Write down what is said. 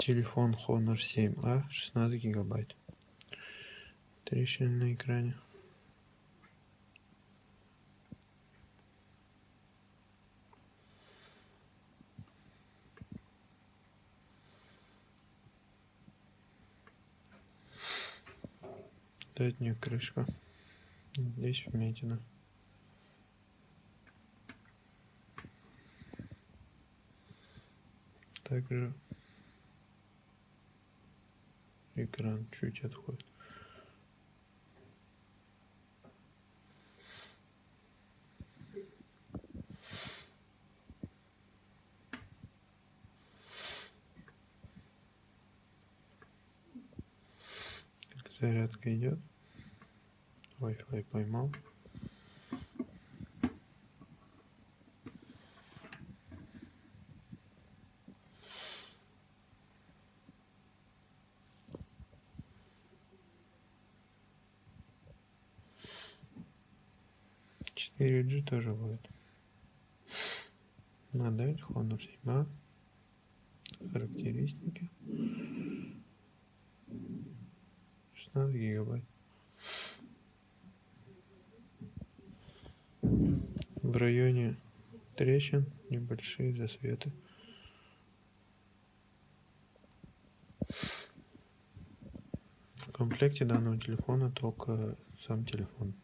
Телефон Honor 7A, 16 гигабайт. Трещины на экране. Задняя крышка. Здесь вмятина. Также экран чуть отходит. Зарядка идет. Wi-Fi поймал. Четыре G тоже будет. Модель Honor 7A. Характеристики. 16 гигабайт. В районе трещин небольшие засветы. В комплекте данного телефона только сам телефон.